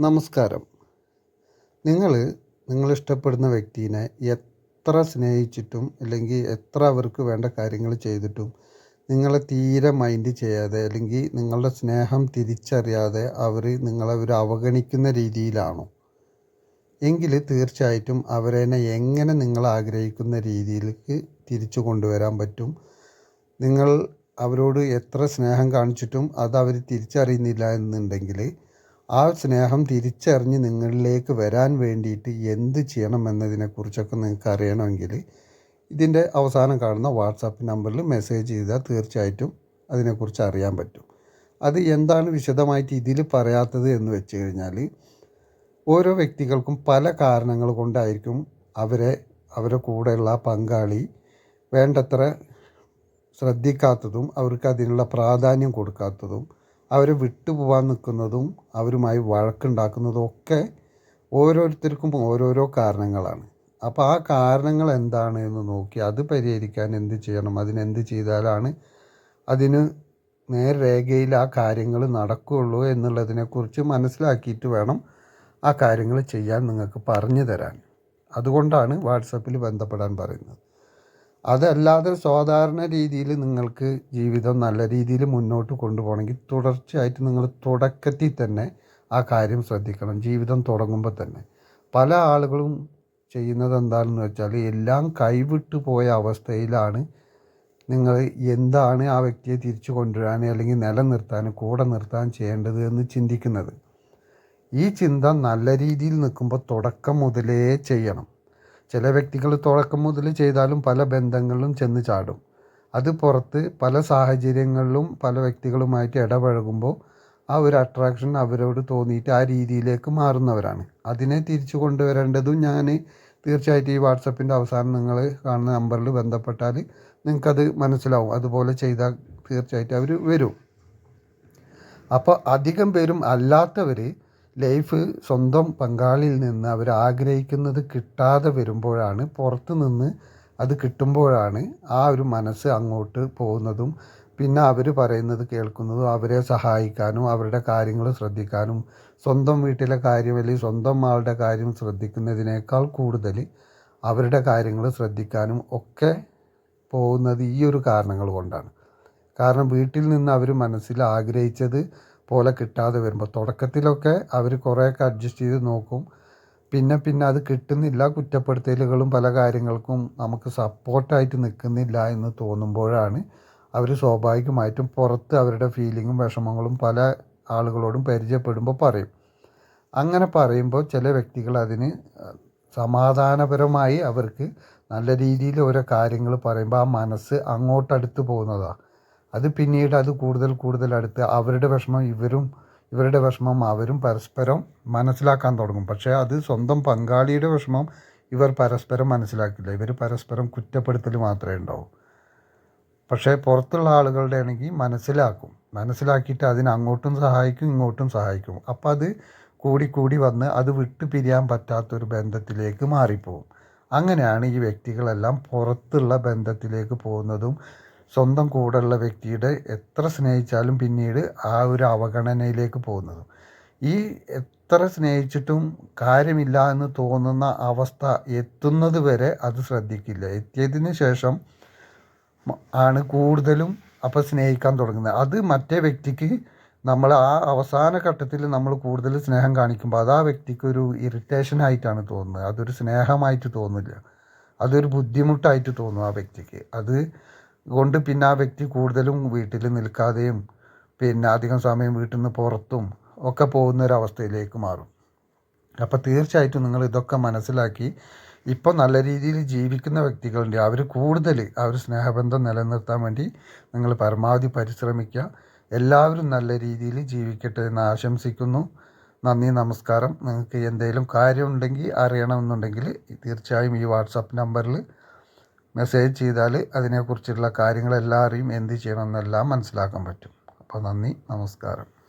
നമസ്കാരം. നിങ്ങൾ നിങ്ങളിഷ്ടപ്പെടുന്ന വ്യക്തിനെ എത്ര സ്നേഹിച്ചിട്ടും അല്ലെങ്കിൽ എത്ര അവർക്ക് വേണ്ട കാര്യങ്ങൾ ചെയ്തിട്ടും നിങ്ങളെ തീരെ മൈൻഡ് ചെയ്യാതെ അല്ലെങ്കിൽ നിങ്ങളുടെ സ്നേഹം തിരിച്ചറിയാതെ അവർ നിങ്ങളെ ഒരു അവഗണിക്കുന്ന രീതിയിലാണോ? എങ്കിൽ തീർച്ചയായിട്ടും അവരെന്നെ എങ്ങനെ നിങ്ങൾ ആഗ്രഹിക്കുന്ന രീതിയിലേക്ക് തിരിച്ചു കൊണ്ടുവരാൻ പറ്റും? നിങ്ങൾ അവരോട് എത്ര സ്നേഹം കാണിച്ചിട്ടും അത് അവർ തിരിച്ചറിയുന്നില്ല എന്നുണ്ടെങ്കിൽ ആ സ്നേഹം തിരിച്ചറിഞ്ഞ് നിങ്ങളിലേക്ക് വരാൻ വേണ്ടിയിട്ട് എന്ത് ചെയ്യണം എന്നതിനെക്കുറിച്ചൊക്കെ നിങ്ങൾക്ക് അറിയണമെങ്കിൽ ഇതിന്റെ അവസാനം കാണുന്ന വാട്സാപ്പ് നമ്പറിൽ മെസ്സേജ് ചെയ്താൽ തീർച്ചയായിട്ടും അതിനെക്കുറിച്ച് അറിയാൻ പറ്റും. അത് എന്താണ് വിശദമായിട്ട് ഇതിൽ പറയാത്തത് എന്ന് വെച്ച് കഴിഞ്ഞാൽ ഓരോ വ്യക്തികൾക്കും പല കാരണങ്ങൾ കൊണ്ടായിരിക്കും അവരെ അവരെ കൂടെയുള്ള പങ്കാളി വേണ്ടത്ര ശ്രദ്ധിക്കാത്തതും അവർക്ക് അതിനുള്ള പ്രാധാന്യം കൊടുക്കാത്തതും അവരെ വിട്ടുപോകാൻ നിൽക്കുന്നതും അവരുമായി വഴക്കുണ്ടാക്കുന്നതും ഒക്കെ ഓരോരുത്തർക്കും ഓരോരോ കാരണങ്ങളാണ്. അപ്പോൾ ആ കാരണങ്ങൾ എന്താണ് എന്ന് നോക്കി അത് പരിഹരിക്കാൻ എന്ത് ചെയ്യണം? അതിനെന്ത് ചെയ്താലാണ് അതിന് നേർരേഖയിൽ ആ കാര്യങ്ങൾ നടക്കുകയുള്ളൂ എന്നുള്ളതിനെക്കുറിച്ച് മനസ്സിലാക്കിയിട്ട് വേണം ആ കാര്യങ്ങൾ ചെയ്യാൻ നിങ്ങൾക്ക് പറഞ്ഞു തരാൻ. അതുകൊണ്ടാണ് വാട്സപ്പിൽ ബന്ധപ്പെടാൻ പറയുന്നത്. അതല്ലാതെ സാധാരണ രീതിയിൽ നിങ്ങൾക്ക് ജീവിതം നല്ല രീതിയിൽ മുന്നോട്ട് കൊണ്ടുപോകണമെങ്കിൽ തുടർച്ചയായിട്ട് നിങ്ങൾ തുടക്കത്തിൽ തന്നെ ആ കാര്യം ശ്രദ്ധിക്കണം. ജീവിതം തുടങ്ങുമ്പോൾ തന്നെ. പല ആളുകളും ചെയ്യുന്നത് എന്താണെന്ന് വെച്ചാൽ എല്ലാം കൈവിട്ടു പോയ അവസ്ഥയിലാണ് നിങ്ങൾ എന്താണ് ആ വ്യക്തിയെ തിരിച്ചു കൊണ്ടുവരാൻ അല്ലെങ്കിൽ നിലനിർത്താൻ കൂടെ നിർത്താൻ ചെയ്യേണ്ടത് എന്ന് ചിന്തിക്കുന്നത്. ഈ ചിന്ത നല്ല രീതിയിൽ നിൽക്കുമ്പോൾ തുടക്കം മുതലേ ചെയ്യണം. ചില വ്യക്തികൾ തുടക്കം മുതൽ ചെയ്താലും പല ബന്ധങ്ങളിലും ചെന്ന് ചാടും. അത് പുറത്ത് പല സാഹചര്യങ്ങളിലും പല വ്യക്തികളുമായിട്ട് ഇടപഴകുമ്പോൾ ആ ഒരു അട്രാക്ഷൻ അവരോട് തോന്നിയിട്ട് ആ രീതിയിലേക്ക് മാറുന്നവരാണ്. അതിനെ തിരിച്ചു കൊണ്ടുവരേണ്ടതും ഞാൻ തീർച്ചയായിട്ടും ഈ വാട്സപ്പിന്റെ അവസാനം നിങ്ങൾ കാണുന്ന നമ്പറിൽ ബന്ധപ്പെട്ടാൽ നിങ്ങൾക്കത് മനസ്സിലാവും. അതുപോലെ ചെയ്താൽ തീർച്ചയായിട്ടും അവർ വരും. അപ്പോൾ അധികം പേരും അല്ലാത്തവർ ലൈഫ് സ്വന്തം പങ്കാളിയിൽ നിന്ന് അവർ ആഗ്രഹിക്കുന്നത് കിട്ടാതെ വരുമ്പോഴാണ് പുറത്ത് നിന്ന് അത് കിട്ടുമ്പോഴാണ് ആ ഒരു മനസ്സ് അങ്ങോട്ട് പോകുന്നതും പിന്നെ അവർ പറയുന്നത് കേൾക്കുന്നതും അവരെ സഹായിക്കാനും അവരുടെ കാര്യങ്ങൾ ശ്രദ്ധിക്കാനും സ്വന്തം വീട്ടിലെ കാര്യം അല്ലെങ്കിൽ സ്വന്തം ആളുടെ കാര്യം ശ്രദ്ധിക്കുന്നതിനേക്കാൾ കൂടുതൽ അവരുടെ കാര്യങ്ങൾ ശ്രദ്ധിക്കാനും ഒക്കെ പോകുന്നത് ഈ ഒരു കാരണങ്ങൾ കൊണ്ടാണ്. കാരണം വീട്ടിൽ നിന്ന് അവർ മനസ്സിൽ ആഗ്രഹിച്ചത് പോലെ കിട്ടാതെ വരുമ്പോൾ തുടക്കത്തിലൊക്കെ അവർ കുറേയൊക്കെ അഡ്ജസ്റ്റ് ചെയ്ത് നോക്കും. പിന്നെ പിന്നെ അത് കിട്ടുന്നില്ല കുറ്റപ്പെടുത്തലുകളും പല കാര്യങ്ങൾക്കും നമുക്ക് സപ്പോർട്ടായിട്ട് നിൽക്കുന്നില്ല എന്ന് തോന്നുമ്പോഴാണ് അവർ സ്വാഭാവികമായിട്ടും പുറത്ത് അവരുടെ ഫീലിങ്ങും വിഷമങ്ങളും പല ആളുകളോടും പരിചയപ്പെടുമ്പോൾ പറയും. അങ്ങനെ പറയുമ്പോൾ ചില വ്യക്തികൾ അതിന് സമാധാനപരമായി അവർക്ക് നല്ല രീതിയിൽ ഓരോ കാര്യങ്ങൾ പറയുമ്പോൾ ആ മനസ്സ് അങ്ങോട്ടടുത്ത് പോകുന്നതാണ് അത് പിന്നീട് അത് കൂടുതൽ കൂടുതൽ അടുത്ത് അവരുടെ വിഷമം ഇവരും ഇവരുടെ വിഷമം അവരും പരസ്പരം മനസ്സിലാക്കാൻ തുടങ്ങും. പക്ഷേ അത് സ്വന്തം പങ്കാളിയുടെ വിഷമം ഇവർ പരസ്പരം മനസ്സിലാക്കില്ല. ഇവർ പരസ്പരം കുറ്റപ്പെടുത്തൽ മാത്രമേ ഉണ്ടാവും. പക്ഷേ പുറത്തുള്ള ആളുകളുടെ ആണെങ്കിൽ മനസ്സിലാക്കും. മനസ്സിലാക്കിയിട്ട് അതിന് അങ്ങോട്ടും സഹായിക്കും ഇങ്ങോട്ടും സഹായിക്കും. അപ്പോൾ അത് കൂടി കൂടി വന്ന് അത് വിട്ടു പിരിയാൻ പറ്റാത്തൊരു ബന്ധത്തിലേക്ക് മാറിപ്പോവും. അങ്ങനെയാണ് ഈ വ്യക്തികളെല്ലാം പുറത്തുള്ള ബന്ധത്തിലേക്ക് പോകുന്നതും സ്വന്തം കൂടെയുള്ള വ്യക്തിയുടെ എത്ര സ്നേഹിച്ചാലും പിന്നീട് ആ ഒരു അവഗണനയിലേക്ക് പോകുന്നത്. ഈ എത്ര സ്നേഹിച്ചിട്ടും കാര്യമില്ല എന്ന് തോന്നുന്ന അവസ്ഥ എത്തുന്നത് വരെ അത് ശ്രദ്ധിക്കില്ല. എത്തിയതിന് ശേഷം ആണ് കൂടുതലും അപ്പോൾ സ്നേഹിക്കാൻ തുടങ്ങുന്നത്. അത് മറ്റേ വ്യക്തിക്ക് നമ്മൾ ആ അവസാന ഘട്ടത്തിൽ നമ്മൾ കൂടുതൽ സ്നേഹം കാണിക്കുമ്പോൾ അത് ആ വ്യക്തിക്ക് ഒരു ഇറിറ്റേഷൻ ആയിട്ടാണ് തോന്നുന്നത്. അതൊരു സ്നേഹമായിട്ട് തോന്നില്ല. അതൊരു ബുദ്ധിമുട്ടായിട്ട് തോന്നും ആ വ്യക്തിക്ക്. അത് കൊണ്ട് പിന്നെ ആ വ്യക്തി കൂടുതലും വീട്ടിൽ നിൽക്കാതെയും പിന്നെ അധികം സമയം വീട്ടിൽ നിന്ന് പുറത്തും ഒക്കെ പോകുന്ന ഒരു അവസ്ഥയിലേക്ക് മാറും. അപ്പോൾ തീർച്ചയായിട്ടും നിങ്ങൾ ഇതൊക്കെ മനസ്സിലാക്കി ഇപ്പോൾ നല്ല രീതിയിൽ ജീവിക്കുന്ന വ്യക്തികളുണ്ട്. അവർ കൂടുതൽ ആ ഒരു സ്നേഹബന്ധം നിലനിർത്താൻ വേണ്ടി നിങ്ങൾ പരമാവധി പരിശ്രമിക്കുക. എല്ലാവരും നല്ല രീതിയിൽ ജീവിക്കട്ടെ എന്ന് ആശംസിക്കുന്നു. നന്ദി നമസ്കാരം. നിങ്ങൾക്ക് എന്തെങ്കിലും കാര്യമുണ്ടെങ്കിൽ അറിയണമെന്നുണ്ടെങ്കിൽ തീർച്ചയായും ഈ വാട്സപ്പ് നമ്പറിൽ മെസ്സേജ് ചെയ്താൽ അതിനെക്കുറിച്ചുള്ള കാര്യങ്ങളെല്ലാം അറിയും എന്ത് ചെയ്യണമെന്നെല്ലാം മനസ്സിലാക്കാൻ പറ്റും. അപ്പോൾ നന്ദി നമസ്കാരം.